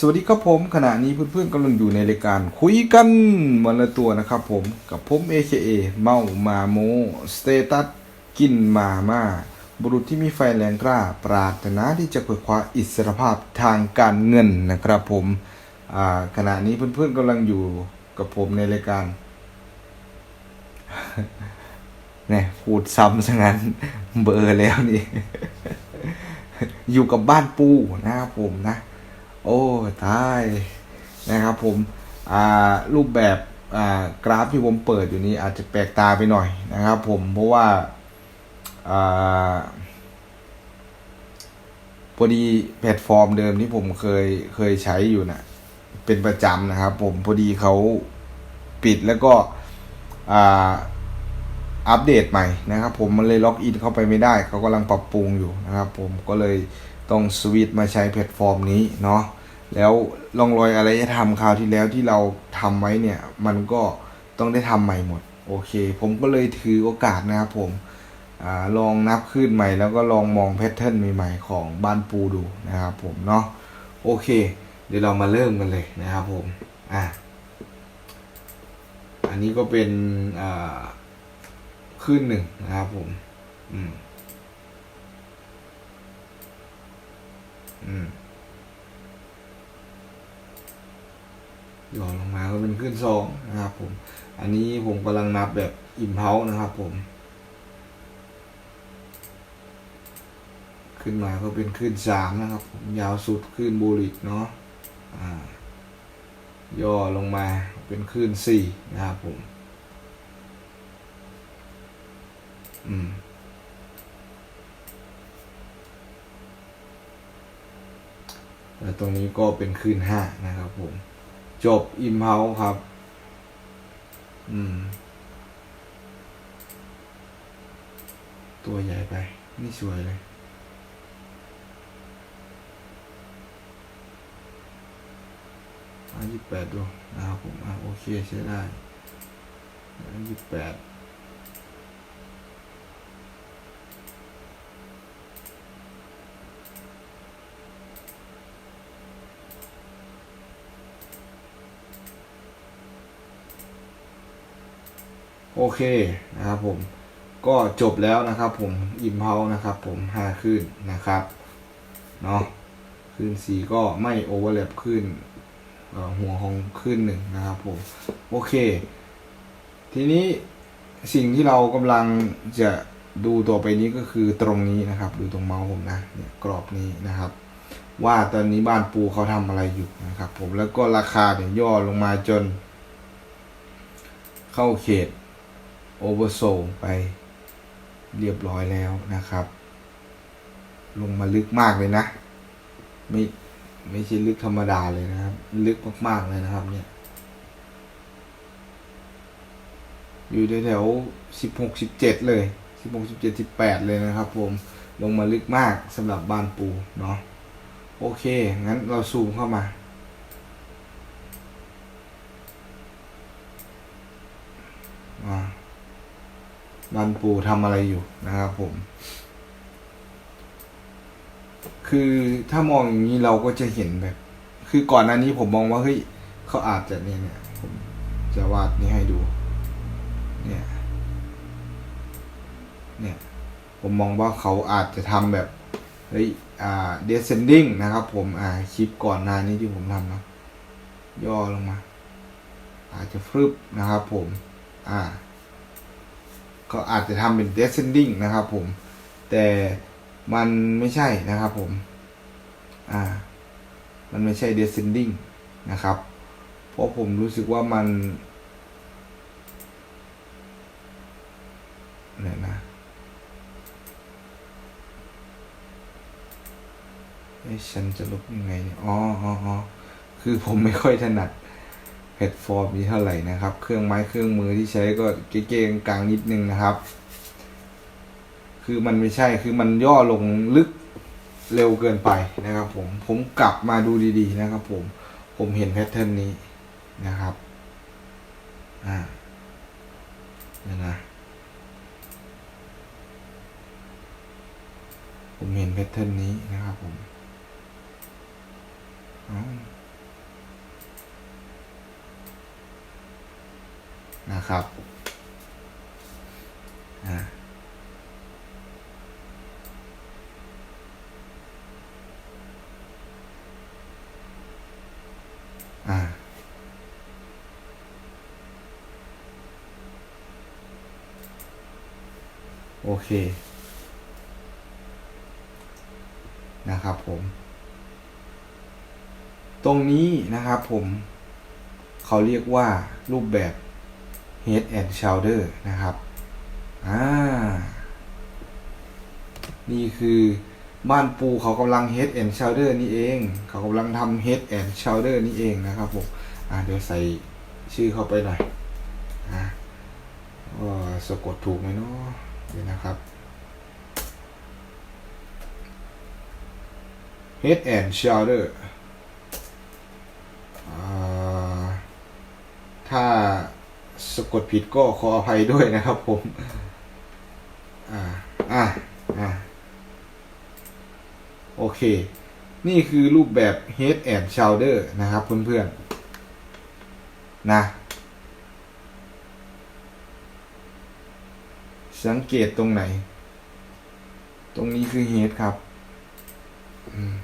สวัสดีครับผมขณะนี้เพื่อนๆกำลังอยู่ในรายการคุยกันวันละตัวนะครับผมกับผม AKA เมามาโมสเตตัสกินมาม่าบุรุษที่มีไฟแรงกล้า ปรารถนาที่จะเผยคว้าอิสรภาพทางการเงินนะครับผมขณะนี้เพื่อนๆกำลังอยู่กับผมในรายการเนี่ยพูดซ้ำซะงั้นเบอร์แล้วนี่ อยู่กับบ้านปูนะครับผมนะ โอ้ตายนะครับผมรูปแบบกราฟที่ผมเปิดอยู่นี้อาจจะแปลกตาไปหน่อยนะครับผมเพราะว่าอพอดีแพลตฟอร์มเดิมที่ผมเคยเคยใช้อยู่นะ่ะเป็นประจำนะครับผมพอดีเขาปิดแล้วก็อัปเดตใหม่นะครับผมมันเลยล็อกอินเข้าไปไม่ได้เขากำลังปรับปรุงอยู่นะครับผมก็เลยต้องสวิตช์มาใช้แพลตฟอร์มนี้เนาะ แล้วลองรอยอะไรจะทำคราวที่แล้วที่เราทำไว้เนี่ย มันก็ต้องได้ทำใหม่หมด โอเค ผมก็เลยถือโอกาสนะครับผมอลองนับขึ้นใหม่แล้วก็ลองมองแพทเทิร์นใหม่ๆของบ้านปูดูนะครับผมเนาะโอเค เดี๋ยวเรามาเริ่มกันเลยนะครับผมอะอันนี้ก็เป็นอ่าขึ้นหนึ่งนะครับผม อืม อืม ย่อลงมาก็เป็นขึ้นสองนะครับผม อันนี้ผมกำลังนับแบบอิมเพานะครับผม ขึ้นมาก็เป็นขึ้นสามนะครับผมยาวสุดขึ้นบูริกเนาะย่อลงมาเป็นขึ้นสี่นะครับผม อืมแล้วตรงนี้ก็เป็นขึ้นห้านะครับผม จบอิมเ u าครับ อืม ตัวใหญ่ไปนี่สวยเลยอายี่แปดดูนะครับผมอะโอเคใช้ได้อายี่แปด โอเคนะครับผมก็จบแล้วนะครับผมอิมเพานะครับผมห้าขึ้นนะครับเนาะขึ้นสี่ก็ไม่โอเวอร์แลปขึ้นหัวของขึ้นหนึ่งนะครับผมโอเค ทีนี้สิ่งที่เรากำลังจะดูต่อไปนี้ก็คือตรงนี้นะครับ ดูตรงเมาส์ผมนะเนี่ยกรอบนี้นะครับ ว่าตอนนี้บ้านปูเขาทำอะไรอยู่นะครับ ผมแล้วก็ราคาเนี่ยย่อลงมาจน เข้าเขต โอเวอร์โซไปเรียบร้อยแล้วนะครับ ลงมาลึกมากเลยนะ ไม่ไม่ใช่ลึกธรรมดาเลยนะครับ ลึกมากๆเลยนะครับ เนี่ย อยู่แถวสิบหกสิบเจ็ดเลยสิบหกสิบเจ็ดสิบแปดเลยนะครับ ผมลงมาลึกมากสำหรับบ้านปูเนาะโอเค งั้นเราซูมเข้ามา บ้านปูทำอะไรอยู่นะครับผม คือถ้ามองอย่างนี้เราก็จะเห็นแบบ คือก่อนหน้านี้ผมมองว่าเฮ้ยเขาอาจจะเนี่ยเนี่ยผมจะวาดนี่ให้ดู เนี่ย เนี่ย ผมมองว่าเขาอาจจะทำแบบเฮ้ยอ่า descending นะครับ ผมอ่าคลิปก่อนหน้านี้ที่ผมทำนะย่อลงมา อาจจะฟรึบนะครับผม อ่า ก็อาจจะทำเป็น descending นะครับผม แต่มันไม่ใช่นะครับผม อ่า มันไม่ใช่ descending นะครับ เพราะผมรู้สึกว่ามันอะไรนะ้ฉันจะลบยังไงเนี่ยอ๋ออ๋อคือผมไม่ค่อยถนัด แพลตฟอร์มนี้เท่าไหร่นะครับ เครื่องไม้เครื่องมือที่ใช้ก็เก๋ๆกลางนิดนึงนะครับ คือมันไม่ใช่คือมันย่อลงลึกเร็วเกินไปนะครับผมผมกลับมาดูดีๆนะครับผมผมเห็นแพทเทิร์นนี้นะครับอ่าเนี่ยนะผมเห็นแพทเทิร์นนี้นะครับผมอ๋อ นะครับอ่าโอเค นะครับผม ตรงนี้นะครับผม เขาเรียกว่ารูปแบบ head and shoulder นะครับ อ่า นี่คือบ้านปูเขากำลัง head and shoulder นี่เอง เขากำลังทำ head and shoulder นี่เองนะครับผม อ่าเดี๋ยวใส่ชื่อเข้าไปหน่อยอ่าสะกดถูกไหมเนาะเดี๋ยวนะครับ head and shoulder อ่าถ้า สะกดผิดก็ขออภัยด้วยนะครับผม อ่า อ่าอ่าโอเค นี่คือรูปแบบ head and shoulder นะครับเพื่อนๆ นะ สังเกตตรงไหน ตรงนี้คือ head ครับ อืม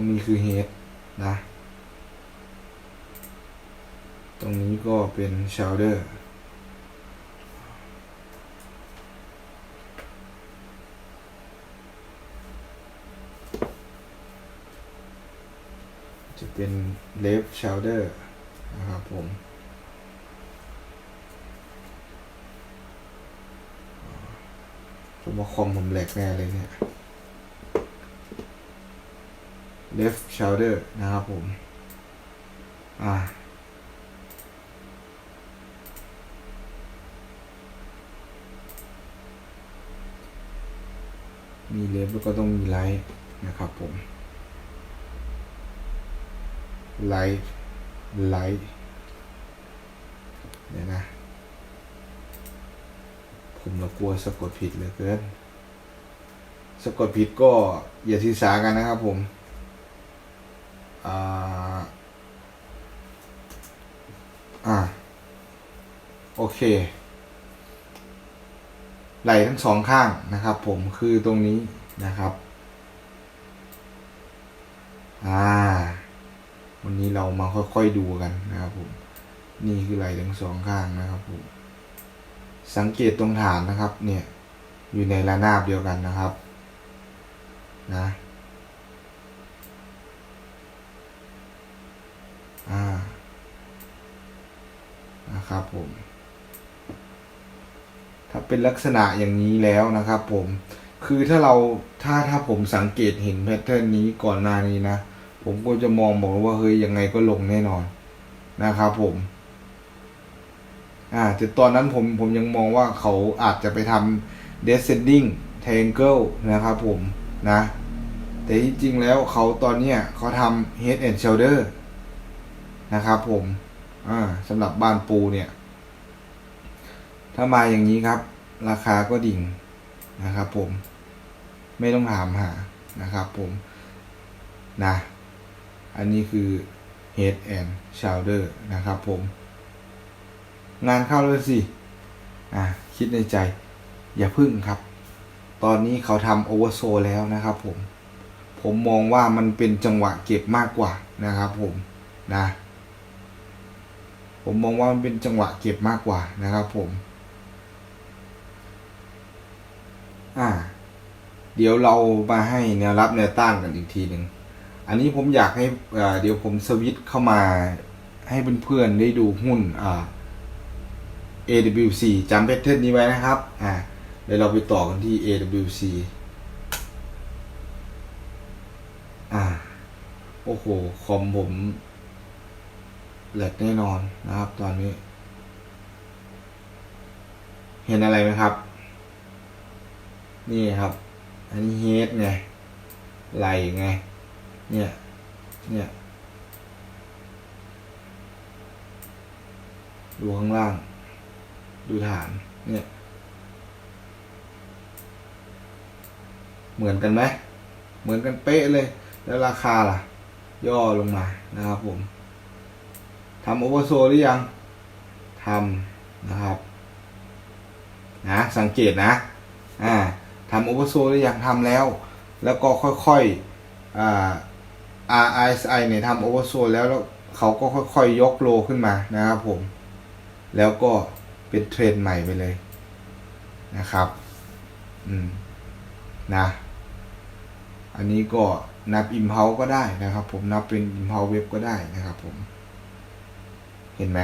รงนี้คือ head นะ ตรงนี้ก็เป็น shoulder จะเป็น left shoulder นะครับผมผมว่าคอมผมแหลกแน่เลยเนี่ย left shoulder นะครับผม อ่า มีเลฟแล้วก็ต้องมีไลท์นะครับผม ไลท์ไลท์เดี๋ยวนะ ผมกลัวสะกดผิดเหลยเกิน สะกดผิดก็อย่าทีสากันนะครับผม อ่าอ่าโอเค ไหล่ทั้งสองข้างนะครับ ผมคือตรงนี้นะครับ อ่า วันนี้เรามาค่อยๆดูกันนะครับผม นี่คือไหล่ทั้งสองข้างนะครับผม สังเกตตรงฐานนะครับ เนี่ย อยู่ในระนาบเดียวกันนะครับ นะ นะครับผม ถ้าเป็นลักษณะอย่างนี้แล้วนะครับผม คือถ้าเราถ้าถ้าผมสังเกตเห็นแพทเทิร์นนี้ก่อนหน้านี้นะ ผมก็จะมองบอกว่าเฮ้ยยังไงก็ลงแน่นอนนะครับผม อ่าแต่ตอนนั้นผมผมยังมองว่าเขาอาจจะไปทำ descending triangle นะครับผมนะ แต่ที่จริงแล้วเขาตอนเนี้ยเขาทำ head and shoulder นะครับผม อ่าสำหรับบ้านปูเนี่ย ถ้ามาอย่างนี้ครับ ราคาก็ดิ่งนะครับ ผม ไม่ต้องถามหานะครับ ผมนะ อันนี้คือ head and shoulder นะครับ ผม งานเข้าเลยสิอะคิดในใจ อย่าพึ่งครับ ตอนนี้เขาทำโอเวอร์โซแล้วนะครับ ผม ผมมองว่ามันเป็นจังหวะเก็บมากกว่านะครับ ผมนะ ผมมองว่ามันเป็นจังหวะเก็บมากกว่านะครับผม อ่า เดี๋ยวเรามาให้แนวรับแนวต้านกันอีกทีหนึ่ง อันนี้ผมอยากให้เดี๋ยวผมสวิตช์เข้ามาให้เพื่อนๆได้ดูหุ้นอ่า AWC จำแพทเทิร์นนี้ไว้นะครับ อ่าเดี๋ยวเราไปต่อกันที่ AWC อ่า โอ้โห คอมผม แหลกแน่นอนนะครับ ตอนนี้ เห็นอะไรไหมครับ นี่ครับ อันนี้เฮดไงไหลไง เนี่ย เนี่ย ดูข้างล่าง ดูฐาน เนี่ย เหมือนกันไหม เหมือนกันเป๊ะเลย แล้วราคาล่ะ ย่อลงมานะครับผม ทำโอเวอร์โซหรือยังทำนะครับนะสังเกตนะอ่าทำโอเวอร์โซหรือยังทำแล้ว แล้วก็ค่อยๆอ่า RSI เนี่ยทำโอเวอร์โซแล้วแล้วเขาก็ค่อยๆยกโลขึ้นมานะครับผม แล้วก็เป็นเทรนใหม่ไปเลยนะครับ อืม นะ อันนี้ก็นับอิมเพาก็ได้นะครับผมนับเป็นอิมเพาเว็บก็ได้นะครับผม เห็นไหม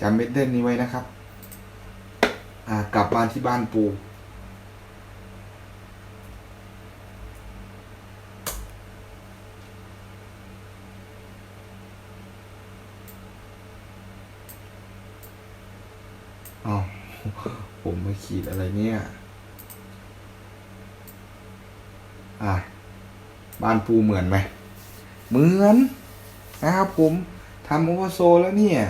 จำเม็ดเดิลนี้ไว้นะครับ อ่ากลับมาที่บ้านปูอ๋อผมมาขีดอะไรเนี่ย อะบ้านปูเหมือนไหม เหมือนนะครับผม ทำโอเวอร์โซลแล้วเนี่ย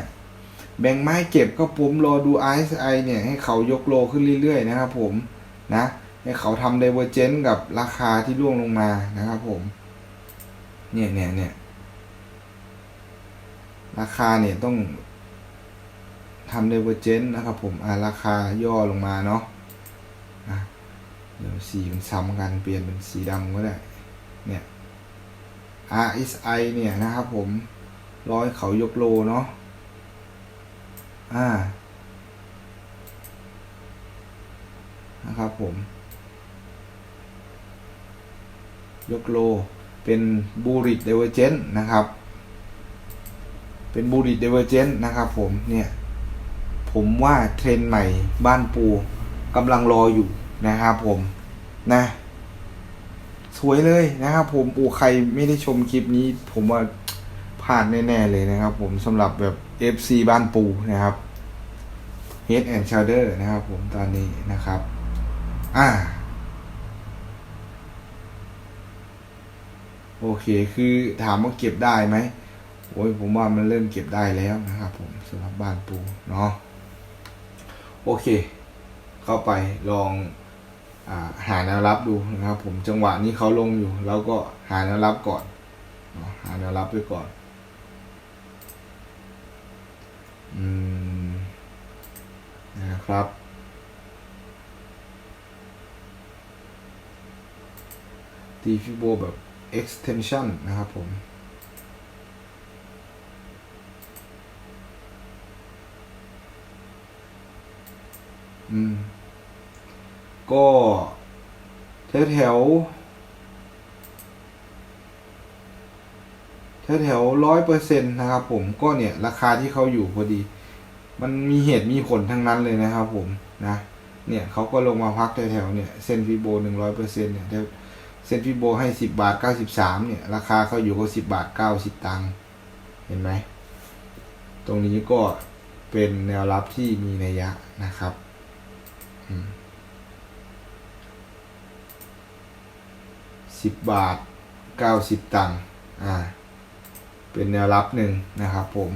แบ่งไม้เก็บก็ผมรอดู RSI เนี่ย ให้เขายกโลขึ้นเรื่อยๆนะครับผมนะ ให้เขาทำ d i เวอร์เจนกับราคาที่ร่วงลงมานะครับผม เนี่ยเนี่ยเนี่ยราคาเนี่ยต้องทำ d i เวอร์เจนนะครับผมอ่าราคาย่อลงมาเนาะอะเดี๋ยวสีมันซ้ำกันเปลี่ยนเป็นสีดำก็ได้ เนี่ย RSI เนี่ยนะครับผม ร้อยเขายกโลเนาะ อ่า นะครับผม ยกโล เป็นบูริดเดเวอร์เจนนะครับ เป็นบูริดเดเวอร์เจนนะครับผม เนี่ย ผมว่าเทรนใหม่บ้านปูกำลังรออยู่นะครับผมนะ สวยเลยนะครับผมปูใครไม่ได้ชมคลิปนี้ ผมว่า พลาดแน่ๆเลยนะครับ ผมสำหรับแบบ FC บ้านปูนะครับ Head and Shoulder นะครับ ผมตอนนี้นะครับ อ่า โอเคคือถามว่าเก็บได้ไหมโอ้ยผมว่ามันเริ่มเก็บได้แล้วนะครับ ผมสำหรับบ้านปูเนาะโอเค เข้าไปลองอาหาแนวรับดูนะครับ ผมจังหวะนี้เขาลงอยู่ แล้วก็หาแนวรับก่อนหาแนวรับไปก่อน อืม นะครับ ตีฟิโบแบบ extension นะครับผม อืม ก็แถวแถว แถวแถวร้อยเปอร์เซ็นต์นะครับ ผมก็เนี่ยราคาที่เขาอยู่พอดี มันมีเหตุมีผลทั้งนั้นเลยนะครับผมนะเนี่ยเขาก็ลงมาพักแถวๆเนี่ยเส้นฟิโบหนึ่งร้อยเปอร์เซ็นต์เนี่ยเส้นฟิโบให้สิบบาทเก้าสิบสามเนี่ย ราคาเขาอยู่ก็สิบบาทเก้าสิบตังค์เห็นไหมตรงนี้ก็เป็นแนวรับที่มีนัยยะนะครับสิบบาทเก้าสิบตังค์อ่า เป็นแนวรับหนึ่งนะครับผม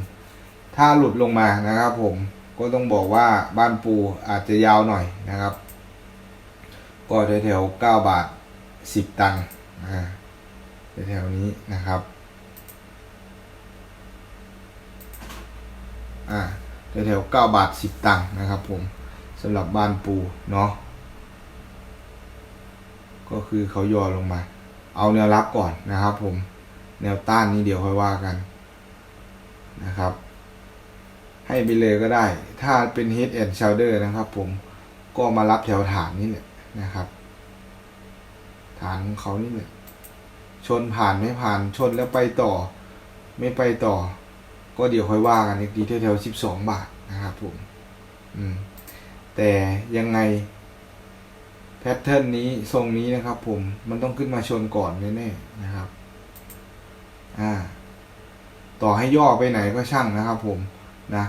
ถ้าหลุดลงมานะครับผมก็ต้องบอกว่าบ้านปูอาจจะยาวหน่อยนะครับ ก็แถวๆเก้าบาทสิบตังค์อ่าแถวๆนี้นะครับอ่าแถวๆเก้าบาทสิบตังค์นะครับผมสำหรับบ้านปูเนาะก็คือเขาย่อลงมา เอาแนวรับก่อนนะครับผม แนวต้านนี้เดี๋ยวค่อยว่ากันนะครับ ให้ไปเลยก็ได้ ถ้าเป็น head and shoulder นะครับ ผมก็มารับแถวฐานนี่แหละนะครับ ฐานของเขานี่แหละชนผ่านไม่ผ่านชนแล้วไปต่อ ไม่ไปต่อ ก็เดี๋ยวค่อยว่ากันอีกทีแถวๆสิบสองบาทนะครับผม อืม แต่ยังไงแพทเทิร์นนี้ทรงนี้นะครับ ผมมันต้องขึ้นมาชนก่อนแน่ๆนะครับ อ่าต่อให้ย่อไปไหนก็ช่างนะครับผมนะ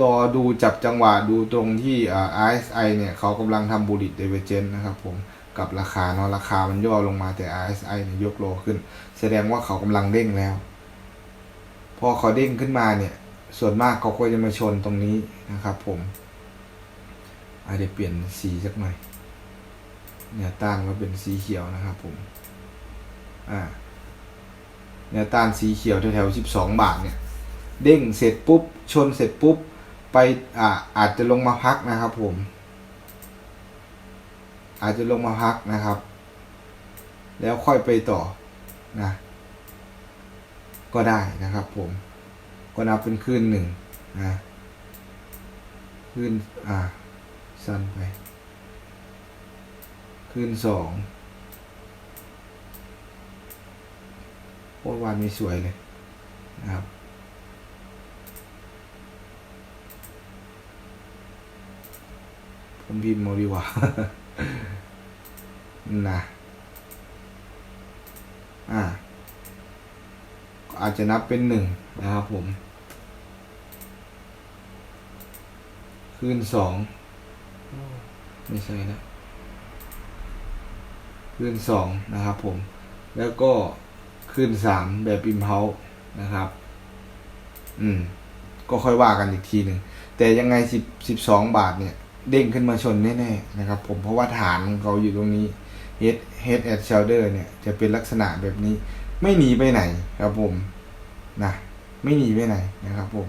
รอดูจับจังหวะดูตรงที่อ่า RSI เนี่ยเขากำลังทำบูลิตเดเวเจนนะครับผมกับราคาเนาะราคามันย่อลงมาแต่ RSI เนี่ยยกโลขึ้น แสดงว่าเขากำลังเด้งแล้ว พอเขาเด้งขึ้นมาเนี่ย ส่วนมากเขาก็จะมาชนตรงนี้นะครับผมอาจจะเปลี่ยนสีสักหน่อยแนวต้านก็เป็นสีเขียวนะครับผม อ่า แนวต้านสีเขียวแถวๆสิบสองบาทเนี่ยเด้งเสร็จปุ๊บ ชนเสร็จปุ๊บ ไปอ่าอาจจะลงมาพักนะครับผม อาจจะลงมาพักนะครับ แล้วค่อยไปต่อนะก็ได้นะครับผม ก็นับเป็นคลื่นหนึ่งนะคลื่นอ่าสั้นไปคลื่นสอง โอ้วานนี้สวยเลยนะครับผมพิมพ์มาดีกว่านะอ่าอาจจะนับเป็นหนึ่งนะครับผมคลื่นสองไม่ใช่นะคลื่นสองนะครับผมแล้วก็ คลื่นสามแบบอิมเพลนะครับ อืม ก็ค่อยว่ากันอีกทีหนึ่ง แต่ยังไงสิบสิบสองบาทเนี่ย เด้งขึ้นมาชนแน่ๆนะครับ ผมเพราะว่าฐานของเขาอยู่ตรงนี้ head head and shoulder เนี่ย จะเป็นลักษณะแบบนี้ ไม่หนีไปไหนครับผม นะ ไม่หนีไปไหนนะครับผม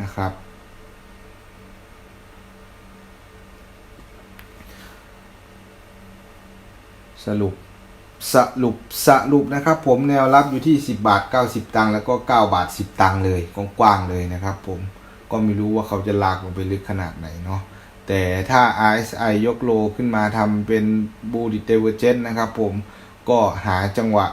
นะครับสรุป สรุปสรุปนะครับ ผมแนวรับอยู่ที่ 10 บาท 90 ตังค์แล้วก็ 9 บาท 10 ตังค์เลยกว้างๆเลยนะครับ ผมก็ไม่รู้ว่าเขาจะลากลงไปลึกขนาดไหนเนาะแต่ถ้า RSI ยกโลขึ้นมาทำเป็น Bullish Divergence นะครับผมก็หาจังหวะ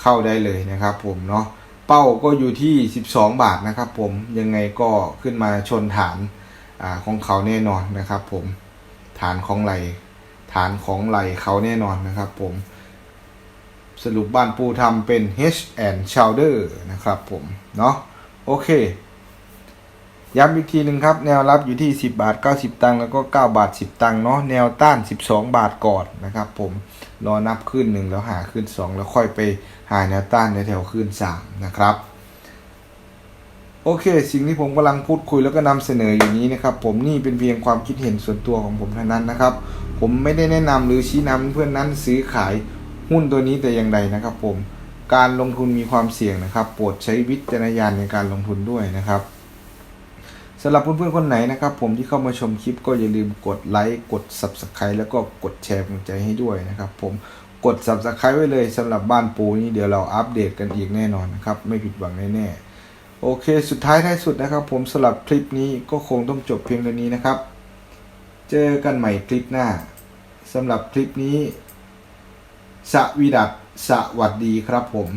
เข้าได้เลยนะครับผมเนาะเป้าก็อยู่ที่ 12 บาทนะครับผมยังไงก็ขึ้นมาชนฐานอของเขาแน่นอนนะครับผมฐานของไหลฐานของไหลเขาแน่นอนนะครับผม สรุปบ้านปูทำเป็น H and Shoulder นะครับผมเนาะโอเค ย้ำอีกทีหนึ่งครับ แนวรับอยู่ที่ 10 บาท 90 ตังค์แล้วก็ 9 บาท 10 ตังค์เนาะแนวต้าน 12 บาทก่อนนะครับผมรอนับขึ้นหนึ่งแล้วหาขึ้น 2 แล้วค่อยไปหาแนวต้านในแถวขึ้น 3 นะครับโอเค สิ่งที่ผมกำลังพูดคุยแล้วก็นำเสนออยู่นี้นะครับ ผมนี่เป็นเพียงความคิดเห็นส่วนตัวของผมเท่านั้นนะครับ ผมไม่ได้แนะนำหรือชี้นำเพื่อนนั้นซื้อขาย หุ้นตัวนี้แต่อย่างใดนะครับผม การลงทุนมีความเสี่ยงนะครับ โปรดใช้วิจารณญาณในการลงทุนด้วยนะครับสำหรับเพื่อนๆคนไหนนะครับ ผมที่เข้ามาชมคลิปก็อย่าลืมกดไลค์กด Subscribe แล้วก็กดแชร์กำลังใจให้ด้วยนะครับ ผมกด Subscribe ไว้เลยสำหรับบ้านปูนี่เดี๋ยวเราอัปเดตกันอีกแน่นอนนะครับ ไม่ผิดหวังแน่ๆโอเค สุดท้ายท้ายสุดนะครับ ผมสำหรับคลิปนี้ก็คงต้องจบเพียงเท่านี้นะครับ เจอกันใหม่คลิปหน้าสำหรับคลิปนี้ สวีดัสสวัสดีครับผม